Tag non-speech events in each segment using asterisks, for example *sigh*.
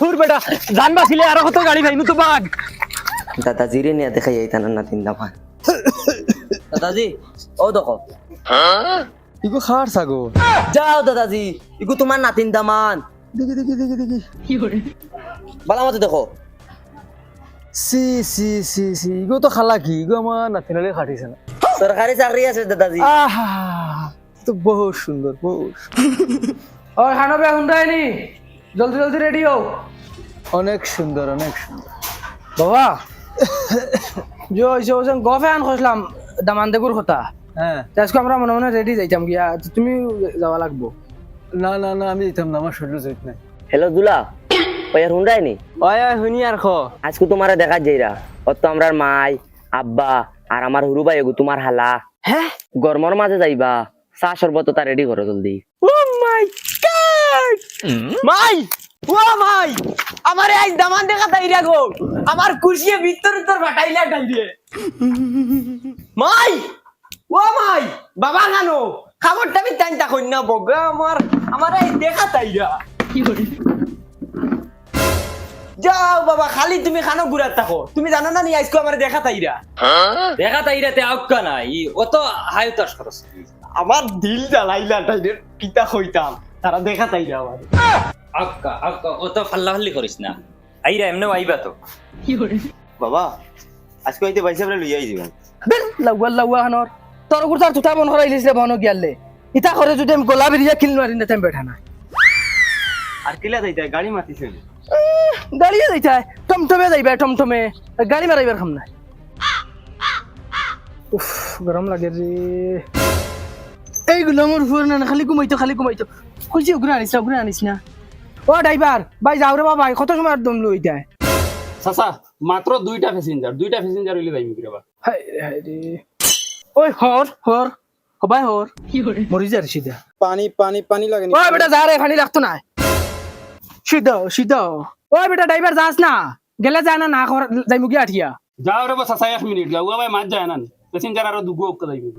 থুর বেটা জান বাঁচিলে আর কত গাড়ি ভাইনু তো বাঘ। দাদাজি রে নিয়ে দেখাই এই তানার নাতিন দামা দাদাজি ও দেখো। ইগো খার সাগো যাও দাদাজি ইগো তোমার নাতিন দামান। দেখি দেখি দেখি দেখি। কি করে বালা মতো দেখো। সি সি সি সি ইগো তো খালা কি? ইগো আমার নাতিনালে খাটিছে না। সরকারি চাকরি আছে দাদাজি। আহা তো বহুত সুন্দর বহুত আর হানবে হুন্ডাইনি জলদি জলদি রেডি হও। অনেক সুন্দর অনেক সুন্দর। বাবা যে ওই যে ওজন গফে আন খসলাম দামানদেপুর কথা। হ্যাঁ। আজকে আমরা মনে মনে রেডি যাইতাম গিয়া। তুমি যাওয়া লাগবো? না না না আমি যাইতাম না আমার শরীর যাইত নাই। হ্যালো দুলা। ওই আর হুন্ডাই নি? ওই ওই হুনি আর খ আজকে তোমার দেখা যাইরা। অত আমরার মাই আব্বা আর আমার হুরু ভাই তোমার হালা। হ্যাঁ? গরমর মাঝে যাইবা চা শরবত তা রেডি করো জলদি। ও মাই গড মাই ও মাই আমার আজ দামান দেখা তাইরা গো। আমার কুশিয়ে ভিতর ভিতর ফাটাইলা ডাইরে মাই ও মাই বাবা গানো খাবারটা আমি টাইনটা কই না বগা আমার। আমার এই দেখা তাইরা যাও বাবা খালি তুমি খানো ঘুরাত থাকো। তুমি জানো না নি আজকে আমার দেখা তাইরা দেখা তাইরা তে আউকা নাই। ই অত হায়তাস খরচ। আমার দিল জ্বালাইলা টাইরের কিতা হইতাম তারা দেখা তাইরা আমার। আউকা আউকা অত ফাল্লা ফাল্লি করিস না। আইরা এমনে আইবা তো। বাবা আজকে হইতে পয়সা বলে লইয়া যাবেন বের লাগুয়া লাগুয়া খানোর তোর কুর্তার তুতা বন করাইলিস রে বনো গিয়ালে। ইতা করে যদি আমি গোলা বেরিয়া কিল মারি না বেঠা না। আর কিলা যাইতে গাড়ি মাতিছে গাড়িয়ে যাইতা টমটমে যাইবা টমটমে। গাড়ি মারাইবার খাম না উফ গরম লাগে রে। এইগুলো আমার উপর না খালি ঘুমাইতো খালি ঘুমাইতো কইছি উগরে আনিস না উগরে আনিস না। ও ড্রাইভার ভাই যাও রে বাবা কত সময় আর দম লই যায় চাচা মাত্র দুইটা প্যাসেঞ্জার দুইটা প্যাসেঞ্জার হইলে যাইমি কিবা হাই হাই রে ওই হর হর হবাই হর মরি যা রে সিধা পানি পানি পানি লাগে ওই বেটা যা রে পানি লাগতো না সিধা সিধা ওই বেটা ড্রাইভার যাস না। গেলে যায় না না খবর যাই মুগি আঠিয়া যাও রে চাচা এক মিনিট যাও। ভাই মাছ যায় না প্যাসেঞ্জার আরও দুগো অক্কা যাইবি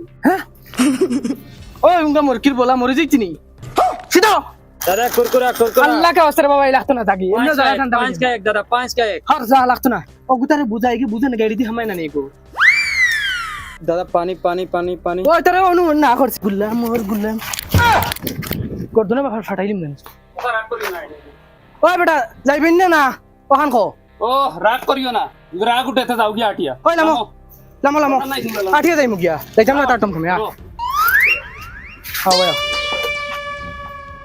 ওই উনকা মরকির বলা মরে যাইছি নি সিধা দাদা কুরকুরা কুরকুরা। আল্লাহ কে অস্ত্র বাবা এই লাগতো না থাকি। এমনি পাঁচ যায় কা ঠান্ডা পাঁচ কা এক দাদা পাঁচ কা এক হর যা লাগতো না। ও গুতারে বুঝাই কি বুঝে না গাড়ি দিয়ে হামাই না নেই গো। দাদা পানি পানি পানি পানি। ওই তোরে অনু না করছি গুল্লাম মোর গুল্লাম। করতো না বাবা ফাটাইলিম না ওই বেটা যাইবেন না না? ওখান খো ও রাগ করিও না। রাগ উঠেতে যাও গিয়া আটিয়া। ওই নামো লামো। লামো আঠিয়া যাই মুগিয়া যাইতাম না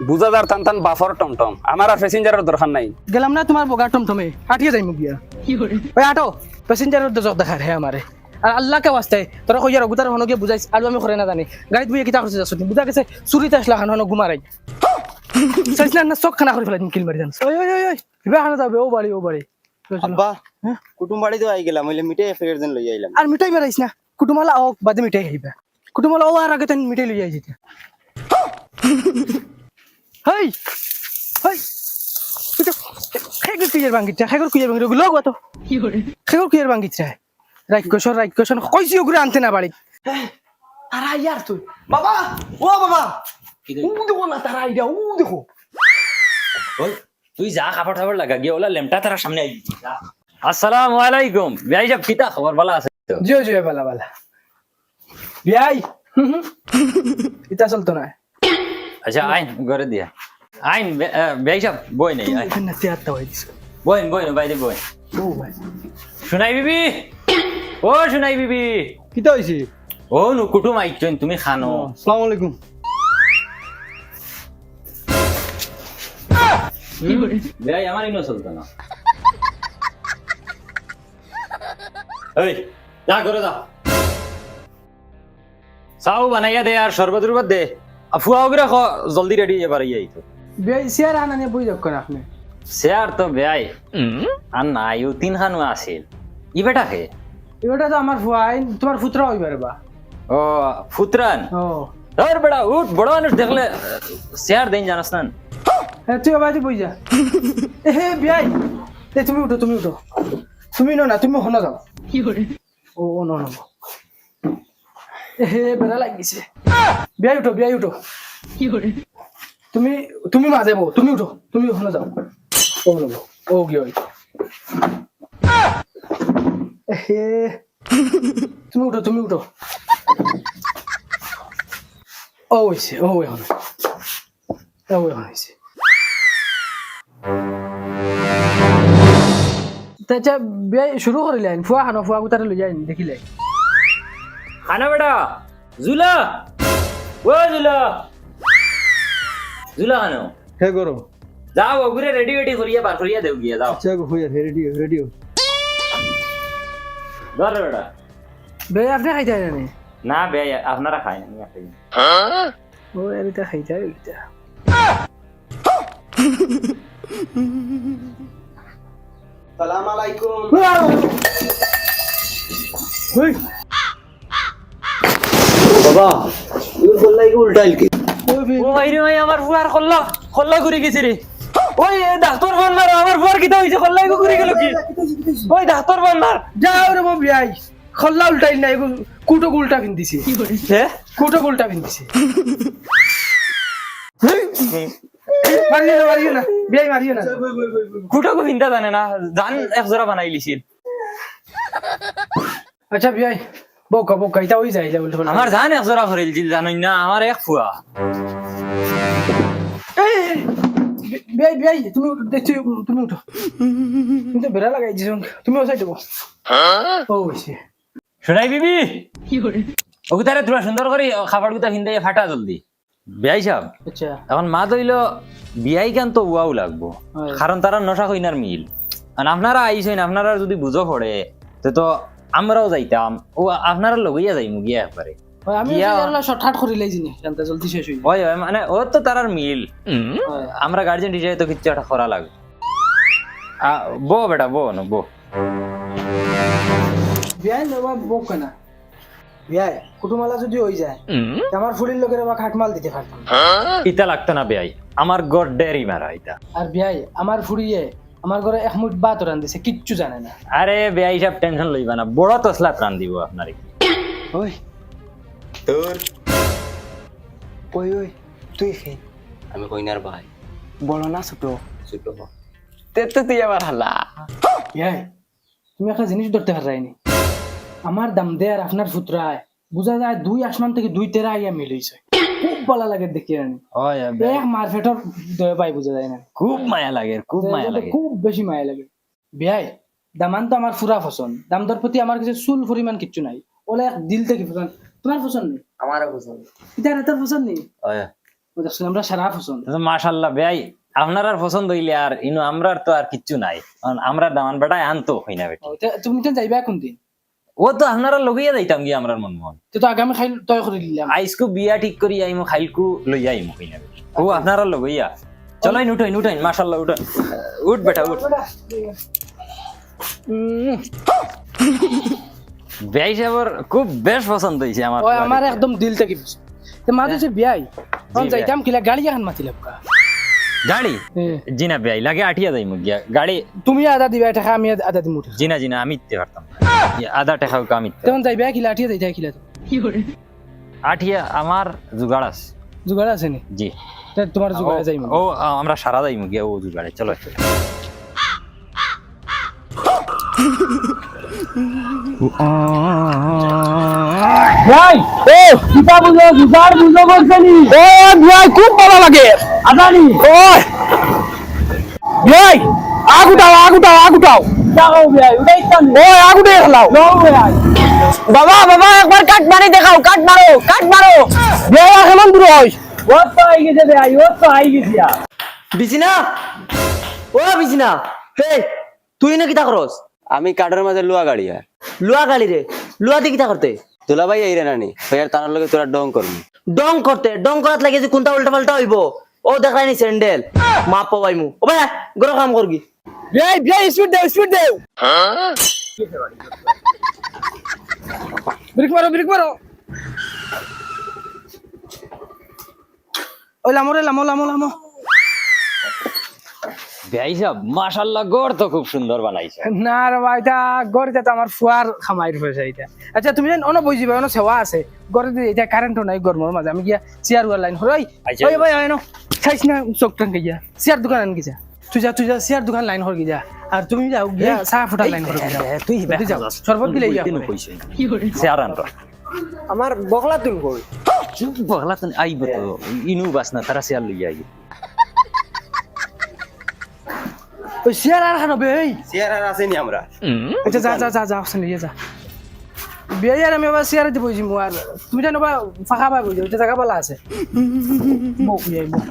হ্যাঁ বুঝাদার টান টান বাফর টমটম আমার আর প্যাসেঞ্জারের দরকার নাই। গেলাম না তোমার বগা টমটমে। আঠিয়ে যাই মুগিয়া ওই আটো প্যাসেঞ্জারের দজক দেখা হে আমারে আর আল্লাহ কে ওয়াস্তে তোরা কইয়ার গুতার হনো গিয়ে বুঝাইছ আর আমি করে না জানি গাড়িত বুঝে কিতা করছে যাচ্ছ বুঝা গেছে চুরিতে আসলা খান হনো ঘুমারাই চাইছ না চক খানা করে ফেলাই কিল মারি জানিস ওই ওই ওই ওই বিবা খানা যাবে ও বাড়ি ও বাড়ি। আব্বা কুটুম বাড়ি তো আই গেলাম হইলে মিঠাই ফেরত দেন লইয়া আইলাম আর মিঠাই মারাইছ না কুটুমালা ও বাদে মিঠাই খাইবা কুটুমালা ও আর আগে তেন মিঠাই লই যাই যেতে হেই হেই এটা খেগর কুইয়ার বাঙ্গিটা খেগর কুইয়ার বাঙ্গি গুলো গতো খেগর কুইয়ার বাঙ্গিটা রাইকশর কইছি ওগুলো আনতে না বাড়ি। তারা ইয়ার তুই। বাবা ও বাবা। উ দেখো না তারা আইডা উ দেখো। ওই তুই যা খাবার খাবার লাগা গিয়ে ওলা লেমটা তারা সামনে আই আসসালামু আলাইকুম। ভাই সব কিতা খবর? ভালো আছে তো? জিও জিও বালা বালা বিয়াই ইতা চলতো না। আচ্ছা আইন। ঘরে দিয়া। আইন ভাই সব বই নেই হয়ে দিছে। বইন বইন বাইরে ভাই শুনাই বিবি। ও শুনাই বিবি। কিতা হইছে? ও নু কুটুম আইছেন তুমি খানো। আসসালামু আলাইকুম। ভাই আমার ইনো চলতো না। এই যা করে যা। চাও বানাইয়া দে আর শরবত রুবত দে। ফুয়া করে খ জলদি রেডি এবার ইয়ে তো। বিয়াই সিয়ার আনা নিয়ে বই যাক আপনি। শেয়ার তো বেয়াই। আর নাই ও তিন খানো আছিল ই বেটা খে এটা তো আমার ফুয়াই তোমার ফুতরা হইবার বা। ও ফুতরান? ও। ধর বেটা উঠ বড় মানুষ দেখলে শেয়ার দেন জানাস না। হ্যাঁ তুই আবার বই যা। এ হে বিয়াই। এ তুমি উঠো তুমি উঠো। তুমি নো না তুমি হনো যাও। ও ও নো নো। হে বেড়া লাগিছে বিয়াই উঠো বিয়াই উঠো তুমি তুমি মাঝে বউ তুমি উঠো তুমি যাও ও গিয়ে তুমি উঠো তুমি উঠো ও হয়েছে ও এখন ও এখন হয়েছে বিয়া শুরু ফুয়া খানো ফুয়া গুতারে লৈ যায় দেখিলে খানা বেটা। জুলা। ও জুলা। জুলা খানো। হে করো যাও ওগুরে রেডি রেডি করিয়া বার করিয়া দেও গিয়া যাও। আচ্ছা হইয়া রেডিও রেডিও ধর বেটা। বে আপনি খাইতে জানে না বে আপনারা খাই না আমি খাই না। ও এরিটা খাইতে এরিটা সালাম আলাইকুম। বাবা ইউর বললাই উল্টাইল কি? ও ভাই রে ভাই আমার ফুয়ার খল্লা খল্লা ঘুরে গেছে রে। ওই ডাক্তার ফোন আমার ফুয়ার কিতা হইছে খল্লাই ঘুরে গেল কি? ওই ডাক্তার ফোন যাও রে বউ বিয়াই খল্লা উল্টাই নাই কুটো উল্টা পিন্দিছে হে কুটো উল্টা পিন্দিছে মারিও না মারিও না বিয়াই মারিও না। কুটা কো ভিন্দা জানে না জান এক জোড়া বানাই লিছিল আচ্ছা বিয়াই। বউকা বউকা এটা ওই যায় উল্টা পাল্টা। আমার জান এক জোড়া লিছিল জানোই না আমার এক ফুয়া বিয়াই বিয়াই তুমি দেখছি তুমি উঠো তুমি তো বেড়া লাগাই দিছো তুমি ওসাই দেবো ও শোনাই বিবি ওগুতারে তোরা সুন্দর করে খাবার গুতা ভিন্দাই ফাটা জলদি বিয়াই সাহেব আচ্ছা এখন মা দইল বিয়াই কেন তো উয়াও লাগবো হয়। কারণ তারা নশা কইনার মিল আর আপনারা আইসেন আপনারা যদি বুঝো পড়ে তো তো আমরাও যাইতাম। ও আপনারা লগইয়া যাইমু গিয়া একবারে। মানে ও তো তারার মিল। আমরা গার্জেন হিসেবে তো কিচ্ছু একটা করা লাগবে বো বেটা বো ন বো বিয়াই নেবা বউক কেনা বিয়াই কুটুমালা যদি যায় আমার ফুলির লোকের বা খাটমাল দিতে পারতাম। ইতা লাগতো না বেয়াই। আমার গড় ডেরি মারা ইতা। আর বিয়াই আমার ফুরিয়ে আমার ঘরে এক মুঠ ভাত রান দিছে কিচ্ছু জানে না। আরে বেয়াই সব টেনশন লইবা না বড় তসলা প্রাণ দিব আপনার। ওই। তোর? ওই ওই তুই খে। আমি কইনার ভাই। বড় না ছোট। ছোট হ। তে তো তুই আবার হালা। তুমি একটা জিনিস ধরতে পারাইনি আমার দাম দে আর আপনার ফুতরায় বুঝা যায় দুই আসমান থেকে দুই তেরা আইয়া মিলইছে খুব ভালো লাগে দেখি হয় এক মারফেটর দয়ে পাই বুঝা যায় না। খুব মায়া লাগে খুব মায়া লাগে। খুব বেশি মায়া লাগে। বিয়াই। দামান তো আমার ফুরা পছন্দ দামদর প্রতি আমার কাছে চুল পরিমাণ কিচ্ছু নাই। ওলা এক দিল থেকে পছন্দ তোমার পছন্দ নেই আমারও পছন্দ ইতার এটার পছন্দ নেই হয় আমরা সারা পছন্দ মাশাল্লাহ বেয়াই। আপনার আর পছন্দ হইলে আর ইনো আমরার তো আর কিচ্ছু নাই। কারণ আমরা দামান বেটায় আনতো হই না বেটি তুমি তো যাইবা কোন দিন ও তো আপনারা লগিয়া যাইতাম গিয়ে আমরার মন মন তো আগামী খাই তয় করে দিলাম। আইসকু বিয়া ঠিক করি আইমু খাইলকু লইয়া আইমু হই না বেটি ও আপনারা লগইয়া চলাই উঠাইন উঠাইন মাশাল্লাহ উঠান। উঠ বেটা উঠ। বেয়াই সাহেবর খুব বেশ পছন্দ হয়েছে আমার ও আমার একদম দিল থেকে তো মা তো বিয়াই তখন জি, যাইতাম কিলা গাড়ি এখন মাতিলাম কা গাড়ি? জিনা বেয়াই লাগে আঠিয়া যাইমু গিয়া। গাড়ি তুমি আদা দিবা টাকা আমি আদা দিমু। জিনা জিনা আমি ইতে পারতাম। আধা টাকা ইতে তখন যাইবা কিলা আঠিয়া যাইতা কিলা তো। আঠিয়া আমার জুগাড় আছে। জুগাড় আছে নি? জি। তা তোমার জুগাড়ে যাইমু। ও আমরা সারা যাইমু গিয়া ও জুগাড়ে চলো। ভাই! ও! কিতা বুঝো জুগাড় বুঝো বলছনি ও ভাই খুব ভালো লাগে। আদানি! ও! ভাই! আগুটাও আগুটাও আগুটাও। যাও ভাই উঠাই তান ও আগুটে খেলাও। বাবা বাবা একবার কাট মারি দেখাও কাট মারো কাট মারো। বেয়া কেমন দূর হয়। ও তো আই গেছে ভাই ও তো আই গেছে বিছিনা? ও বিছিনা। হে তুই না কিতা করস? আমি কাঠের মাঝে লুয়া গাড়ি আর লুয়া গালি রে। লুয়া দিয়ে কিতা করতে? তোলা ভাই এই রে নানি। ভাইয়ার তানার লগে তোরা ডং করবি। ডং করতে ডং করাত লাগে যে কোনটা উল্টা পাল্টা হইব। ও দেখাই নি স্যান্ডেল। মা পাবাই মু ও ভাই গরো কাম করবি ভাই ভাই স্পিড দেও স্পিড দেও। ব্রেক মারো ব্রেক মারো। ওই লামো রে লামো লামো লামো। বেয়াই সাহেব মাশাল্লাহ গড় তো খুব সুন্দর বানাইছে। না রে ভাই এটা গড়িতে তো আমার ফুয়ার খামাইর হয়েছে এটা আচ্ছা তুমি জান অন বুঝি ভাই অন সেবা আছে। গড়ে এটা কারেন্টও নাই গরমের মাঝে আমি গিয়া চেয়ার ওয়ার লাইন হই আচ্ছা। ওই ভাই আইনো খাইছ না চোখ টান গিয়া চেয়ার দোকান আন গিয়া তুই যা তুই যা চেয়ার দোকান লাইন করবি যা। আর তুমি যাও গিয়া চাহ ফুটার লাইন করবি যাও। তুই তুই যাও শরবত গিলে যা চেয়ার আন আমার বকলা তুল কই চুপ বগলা তো আইব তো ইনু বাস না তারা চেয়ার লই আইব ওই চেয়ার আর খানো বে এই চেয়ার আর আছে নি আমরা আচ্ছা যা যা যা যা নিয়ে যা। বিয়ে আর আমি আবার চেয়ারে দিব মু আর তুমি জানো বা ফাঁকা পাই বুঝো ওইটা জায়গা পালা আছে। বউ বিয়ে বউ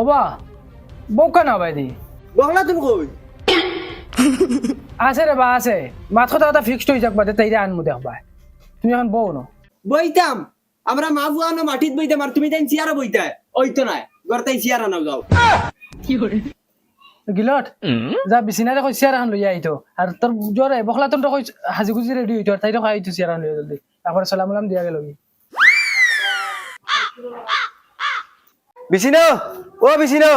ওবা বউ কেন ভাই দি তুল কই আছে রে বা আছে মাত কথা কথা ফিক্সড হয়ে যাক বাদে তাইরে আনমু দেখবা তুমি এখন বউ ন? বইতাম আমরা মা বুয়া না মাটিত বইতাম আর তুমি তাই চেয়ারে বইতা ওই তো নাই গরতাই চেয়ার আনাও যাও গিলত যা কই চেয়ার এখন লৈ আইতো আর তোর জ্বরে বখলা তোর কই হাজি গুজি রেডি হইতো আর তাইরে কই আইতো চেয়ার এখন লৈ জলদি। তারপরে সালাম আলাম দিয়া গেল বিছিনো ও বিছিনো।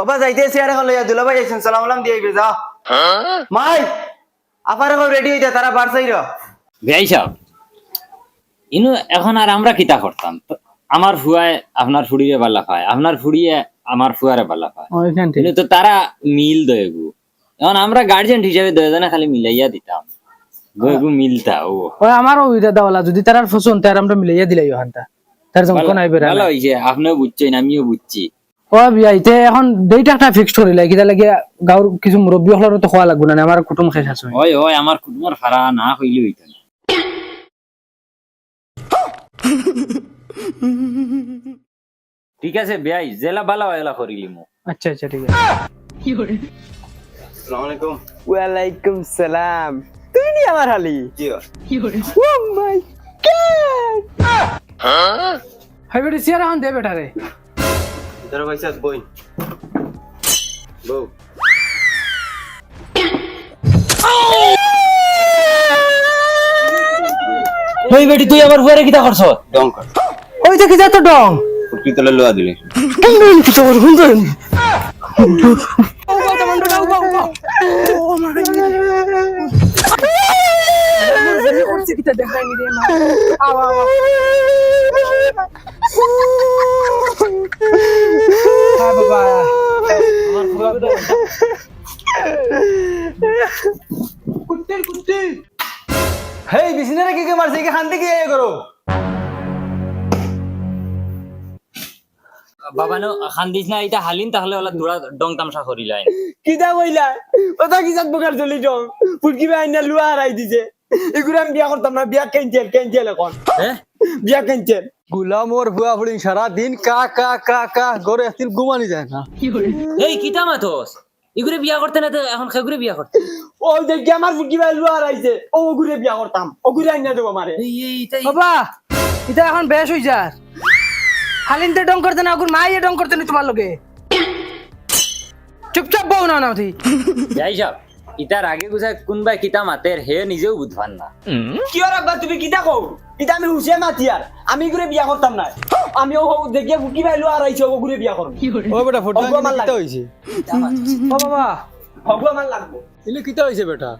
ওবা যাইতে চেয়ার এখন লইয়া দুলা ভাই আইছেন সালাম আলাম দিয়ে আইবে যা। মাই আপার এখন রেডি হইতা তারা বার চাইর ভাই সাহেব ইনু এখন আর আমরা কিতা করতাম আমার ফুয়ায় আপনার ফুড়িয়ে বাল্লা খায় আপনার ফুড়িয়ে আমার ফুয়ারে খায়। ওইখান কিন্তু তো তারা মিল দয়েগু এখন আমরা গার্জেন হিসাবে দয়জনে খালি মিলাইয়া দিতাম। দয়েগু মিলতা ও। ওই আমারও ওইটা দাওলা যদি তার আর ফসন তার আমরা মিলাইয়া দিলাই ওখানটা। তার যখন নাই বেরা ভালো হয়েছে আপনিও বুঝছেন আমিও বুঝছি। ও বিয়া ইতে এখন দুইটা একটা ফিক্সড করিলা। কিতা লাগে গাঁৱৰ কিছু সকলৰো তো খোৱা লাগব না। আমাৰ কুটুম শেষ আছে। ওই ওই আমার কুটুমার ফারা না হইলে হইতো না। *laughs* ঠিক আছে বেয়াই জেলা বালা এলা করিলি মো আচ্ছা আচ্ছা ঠিক আছে। আসসালামু আলাইকুম। ওয়ালাইকুম সালাম। তুই নি আমার হালি? জি ও মাই গড! হাই বেটি চেয়ার এখন দে বেটা রে। তোর পয়সা বই। বউ। ওই বেটি তুই আমার বুয়ারে কিতা করছ? ডং কর। ওই তো কিতা তো ডং? ফুটকি তলে লোয়া দিলে কেন কি তো হুন হেই বিছিনারে কি কে মারছে? কি খান্তি করো। বাবা নো খান্দিস না এটা হালিন তাহলে ওলা দৌড়া ডং তামসা করিলাই কিতা কইলা ওটা কি জাত বকার চলি যাও ফুটকি ভাই না লুয়া হারাই দিছে। এগুলো আমি বিয়া করতাম না বিয়া ক্যান্সেল ক্যান্সেল এখন। হ্যাঁ বিয়া ক্যান্সেল গুলামর ভুয়া ফুড়ি সারা দিন কা কা কা কা গড়ে একদিন ঘুমানি যায় না। এই কিতা মাথস ইগুরে বিয়া করতে না তো এখন খেগুরে বিয়া করতে ও দেখি আমার ফুটকি ভাই লুয়া হারাইছে ও ওগুরে বিয়া করতাম ওগুরে আইনা দেবো আমারে বাবা এটা এখন বেশ হই যার হালিনতে ডং করতে না ওগুর মাইয়ে ডং করতে নি তোমার লগে। চুপচাপ বউ না না তুই যাই সব ইতার আগে গুছায় কোনবাই কিতা মাতের হে নিজেও বুঝবান না। কি আর আব্বা তুমি কিতা কও? এটা আমি হুসে মাতি আর আমি ঘুরে বিয়া করতাম না আমি ও দেখিয়ে ফুটকি ভাই লুয়া হারাইছে ও ঘুরে বিয়া করব ও বেটা ফটো আমার কিতা লাগে। হইছে ও বাবা। হগু আমার লাগবো। ইলে কিতা হইছে বেটা?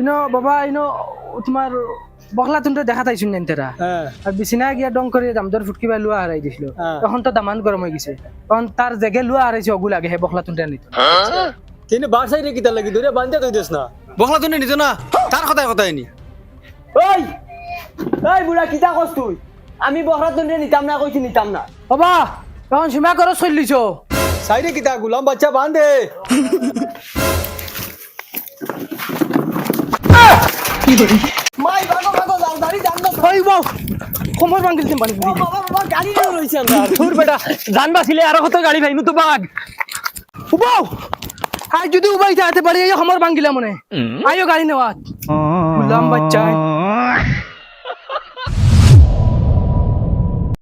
ইনো বাবা ইনো তোমার বকলা তুমটা দেখা তাইছুন নেন তেরা হ্যাঁ। আর বিছিনা গিয়া ডং করে দামদর ফুটকি বাই লুয়া হারাই দিছিল। হ্যাঁ। তখন তো দামান গরম হয়ে গেছে। তখন তার জেগে লুয়া হারাইছে অগু লাগে হে বকলা তুমটা নিত তিনি বার সাইডে কিতা লাগি ধরে বান্ধে কই দেস না। বখলা তুমি নিজ না? তার কথাই কথাই নি। ওই ওই বুড়া কিতা কস তুই? আমি বহরা তুলে নিতাম না কইছি নিতাম না। বাবা তখন সীমা করো চলিছ সাইডে কিতা গুলাম বাচ্চা বান্ধে। মাই বাগো কোমর ভাঙিল পানি গাড়ি নিয়ে রইছে বেটা জান বাঁচিলে আর কত গাড়ি ভাইনু তো বাঘ। উবাও! আজ যদি উবাই যাতে পারি এই সমর ভাঙিলা মনে আইও গাড়ি নেওয়া। গুলাম বাচ্চা।